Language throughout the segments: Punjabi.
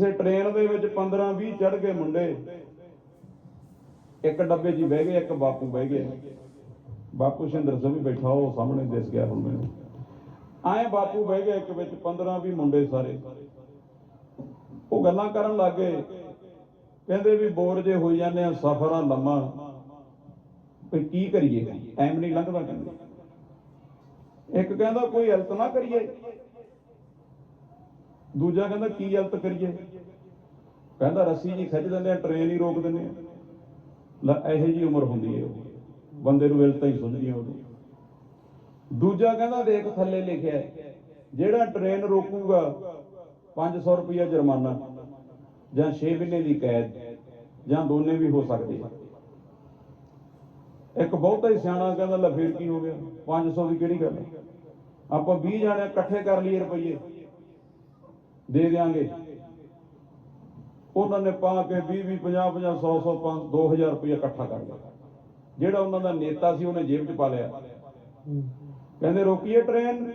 ਕਿਸੇ ਟ੍ਰੇਨ ਦੇ ਵਿੱਚ 15 20 ਚੜ ਗਏ ਮੁੰਡੇ ਇੱਕ ਡੱਬੇ 'ਚ ਬਹਿ ਗਏ, ਇੱਕ ਬਾਪੂ ਬਹਿ ਗਏ ਬਾਪੂ ਸ਼ਿੰਦਰ ਸਿੰਘ ਵੀ ਬੈਠਾ, ਉਹ ਸਾਹਮਣੇ ਦਿਸ ਗਿਆ ਹੁਣ ਮੈਨੂੰ ਆਏ ਬਾਪੂ ਬਹਿ ਗਏ ਇੱਕ ਵਿੱਚ 15 20 ਮੁੰਡੇ ਸਾਰੇ। ਉਹ ਗੱਲਾਂ ਕਰਨ ਲੱਗੇ ਕਹਿੰਦੇ ਵੀ ਬੋਰ ਜੇ ਹੋਈ ਜਾਂਦੇ ਆ, ਸਫ਼ਰ ਆ ਲੰਮਾ। ਵੀ ਕੀ ਕਰੀਏ? ਐਮ ਨਹੀਂ ਲੰਘਦਾ ਕਹਿੰਦੇ। ਇੱਕ ਕਹਿੰਦਾ, ਕੋਈ ਹਲਤ ਨਾ ਕਰੀਏ। ਦੂਜਾ ਕਹਿੰਦਾ, ਕੀ ਹਲਤ ਕਰੀਏ? ਕਹਿੰਦਾ, ਰੱਸੀ ਜੀ ਖਿੱਚ ਦਿੰਦੇ ਆ, ਟ੍ਰੇਨ ਹੀ ਰੋਕ ਦਿੰਦੇ ਆ। ਲੈ, ਇਹੋ ਜੀ ਉਮਰ ਹੁੰਦੀ ਹੈ ਬੰਦੇ ਨੂੰ ਇਲਤਾਂ ਹੀ ਸੁਝਦੀਆਂ ਉਦੋਂ ਦੂਜਾ ਕਹਿੰਦਾ, ਦੇਖ ਥੱਲੇ ਲਿਖਿਆ ਜਿਹੜਾ ਟ੍ਰੇਨ ਰੋਕੂਗਾ 500 ਰੁਪਇਆ ਜੁਰਮਾਨਾ, ਜਾਂ 6 ਮਹੀਨੇ ਦੀ ਕੈਦ, ਜਾਂ ਦੋਨੇ ਵੀ ਹੋ ਸਕਦੇ ਇੱਕ ਬਹੁਤਾ ਹੀ ਸਿਆਣਾ ਕਹਿੰਦਾ, ਲੈ ਫੇਰ ਕੀ ਹੋ ਗਿਆ? 500 ਦੀ ਕਿਹੜੀ ਗੱਲ ਆਪਾਂ 20 ਜਾਣੇ ਇਕੱਠੇ ਕਰ ਲਈਏ ਰੁਪਈਏ। ਦੇ ਦਿਆਂਗੇ। ਉਹਨਾਂ ਨੇ ਪਾ ਕੇ 20 20 50 50 100 100 5 2000 ਰੁਪਏ ਇਕੱਠਾ ਕਰ ਲਿਆ। ਜਿਹੜਾ ਉਹਨਾਂ ਦਾ ਨੇਤਾ ਸੀ, ਉਹਨੇ ਜੇਬ 'ਚ ਪਾ ਲਿਆ। ਕਹਿੰਦੇ, ਰੋਕੀਏ ਟ੍ਰੇਨ?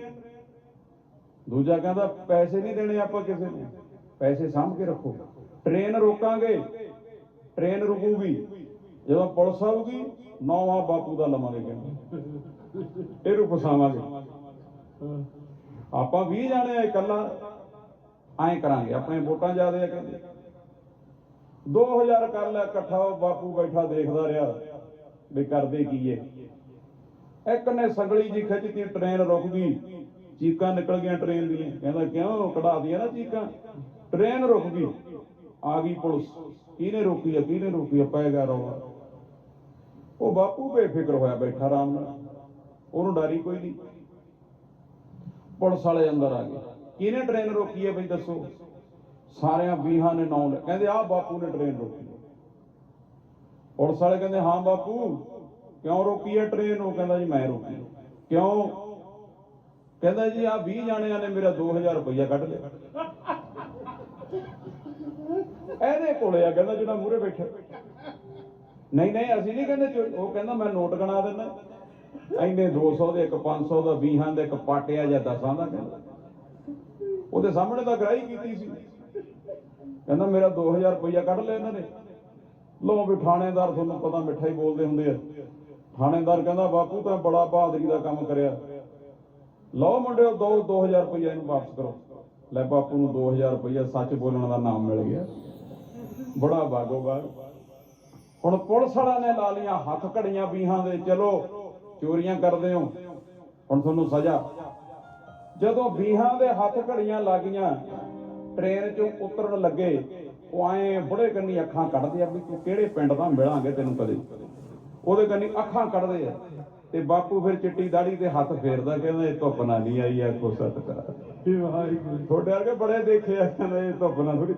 ਦੂਜਾ ਕਹਿੰਦਾ, ਪੈਸੇ ਨਹੀਂ ਦੇਣੇ ਆਪਾਂ ਕਿਸੇ ਨੂੰ। ਪੈਸੇ ਸਾਂਭ ਕੇ ਰੱਖੋ। ਟ੍ਰੇਨ ਰੋਕਾਂਗੇ। ਟ੍ਰੇਨ ਰੁਕੂਗੀ। ਜਦੋਂ ਪੁਲਿਸ ਆਊਗੀ, ਨੌਵਾਂ ਬਾਪੂ ਦਾ ਲਵਾਂਗੇ ਕਹਿੰਦੇ। ਇਹਨੂੰ ਫਸਾਵਾਂਗੇ। ਆਪਾਂ 20 ਜਾਣੇ ਆ ਇਕੱਲਾ। ਐਂ ਕਰਾਂਗੇ, ਆਪਣੇ ਵੋਟਾਂ ਜ਼ਿਆਦੇ ਆ ਕਹਿੰਦੇ। 2000 ਕਰ ਲਿਆ ਇਕੱਠਾ ਉਹ ਬਾਪੂ ਬੈਠਾ ਦੇਖਦਾ ਰਿਹਾ, ਵੀ ਕਰਦੇ ਕੀ ਏ। ਇੱਕ ਨੇ ਸਗਲੀ ਜੀ ਖਿੱਚਤੀ, ਟ੍ਰੇਨ ਰੁਕ ਗਈ। ਚੀਕਾਂ ਨਿਕਲ ਗਈਆਂ ਟ੍ਰੇਨ ਦੀਆਂ। ਕਹਿੰਦਾ, ਕਿਉਂ ਕਢਾ ਨਾ ਚੀਕਾਂ? ਟ੍ਰੇਨ ਰੁਕ ਗਈ। ਆ ਗਈ ਪੁਲਿਸ। ਕਿਹਨੇ ਰੋਕੀ ਆ, ਕਿਹਨੇ ਰੋਕੀ ਆ? ਪੈ ਗਿਆ ਰੌਲਾ। ਉਹ ਬਾਪੂ ਬੇਫਿਕਰ ਹੋਇਆ ਬੈਠਾ ਆਰਾਮ ਨਾਲ। ਉਹਨੂੰ ਡਰੀ ਕੋਈ ਨਹੀਂ। ਪੁਲਿਸ ਵਾਲੇ ਅੰਦਰ ਆ ਗਏ। ਕਿਹਨੇ ਟ੍ਰੇਨ ਰੋਕੀ ਹੈ ਬਈ ਦੱਸੋ? ਸਾਰਿਆਂ ਵੀਹਾਂ ਨੇ ਨਾਂ ਲੈ ਕਹਿੰਦੇ ਆ ਬਾਪੂ ਨੇ ਟ੍ਰੇਨ ਰੋਕੀ ਪੁਲਿਸ ਵਾਲੇ ਕਹਿੰਦੇ, ਹਾਂ ਬਾਪੂ, ਕਿਉਂ ਰੋਕੀ ਹੈ ਟ੍ਰੇਨ ਉਹ ਕਹਿੰਦਾ ਜੀ, ਮੈਂ ਰੋਕੀ ਕਿਉਂ? ਕਹਿੰਦਾ ਜੀ, ਆਹ 20 ਜਾਣਿਆਂ ਨੇ ਮੇਰਾ 2000 ਰੁਪਇਆ ਕੱਢ ਲਿਆ। ਇਹਦੇ ਕੋਲੇ ਆ, ਕਹਿੰਦਾ ਜਿਹੜਾ ਮੂਹਰੇ ਬੈਠਾ। ਨਹੀਂ ਨਹੀਂ, ਅਸੀਂ ਨਹੀਂ ਕਹਿੰਦੇ ਉਹ ਕਹਿੰਦਾ, ਮੈਂ ਨੋਟ ਗਣਾ ਦਿੰਦਾ। ਐਨੇ 200 ਦੇ, ਇੱਕ 500 ਦਾ 20 ਦੇ, ਇੱਕ ਪਾਟਿਆ ਜਾਂ 10 ਦਾ ਕਹਿੰਦਾ। ਉਹਦੇ ਸਾਹਮਣੇ ਤਾਂ ਗ੍ਰਾਈ ਕੀਤੀ ਸੀ। ਕਹਿੰਦਾ ਮੇਰਾ 2000 ਰੁਪਇਆ ਕੱਢ ਲਿਆ ਇਹਨਾਂ ਨੇ। ਲੋ ਵੀ ਥਾਣੇਦਾਰ ਤੁਹਾਨੂੰ ਪਤਾ ਮਿੱਠਾ ਹੀ ਬੋਲਦੇ ਹੁੰਦੇ ਆ। ਥਾਣੇਦਾਰ ਕਹਿੰਦਾ, ਬਾਪੂ ਤਾਂ ਬੜਾ ਬਹਾਦਰੀ ਦਾ ਕੰਮ ਕਰਿਆ। ਲਓ ਮੁੰਡਿਓ, ਦੋ 2000 ਰੁਪਇਆ ਇਹਨੂੰ ਵਾਪਸ ਕਰੋ। ਲੈ ਬਾਪੂ ਨੂੰ 2000 ਰੁਪਇਆ ਸੱਚ ਬੋਲਣ ਦਾ ਨਾਮ ਮਿਲ ਗਿਆ। ਬੜਾ ਬਾਗੋ ਬਾਗ ਹੁਣ ਪੁਲਿਸ ਵਾਲਿਆਂ ਨੇ ਲਾ ਲੀਆਂ ਹੱਥ ਘੜੀਆਂ ਬੀਹਾਂ ਦੇ, ਚਲੋ, ਚੋਰੀਆਂ ਕਰਦੇ ਹੋ। ਹੁਣ ਤੁਹਾਨੂੰ ਸਜ਼ਾ ਜਦੋਂ ਬੀਹਾਂ ਦੇ ਹੱਥ ਘੜੀਆਂ ਲੱਗੀਆਂ ਟ੍ਰੇਨ ਚੋਂ ਉਤਰਨ ਲੱਗੇ ਉਹ ਐ ਬੜੇ ਕੰਨੀ ਅੱਖਾਂ ਕੱਢਦੇ ਆ ਵੀ ਤੂੰ ਕਿਹੜੇ ਪਿੰਡ ਦਾ ਮਿਲਾਂਗੇ ਤੈਨੂੰ ਕਦੇ। ਉਹਦੇ ਕੰਨੀ ਅੱਖਾਂ ਕੱਢਦੇ ਆ। ਤੇ ਬਾਪੂ ਫਿਰ ਚਿੱਟੀ ਦਾੜੀ ਤੇ ਹੱਥ ਫੇਰਦਾ ਕਹਿੰਦਾ ਇਹ ਧੁੱਪ ਨਾ ਨਹੀਂ ਆਈ ਆ ਕੋ ਸਤ ਕਰਾ ਵਾਹਿਗੁਰੂ। ਤੁਹਾਡੇ ਵਰਗੇ ਬੜੇ ਦੇਖੇ ਆ ਕਹਿੰਦੇ ਇਹ ਧੁੱਪ ਨਾ ਥੋੜੀ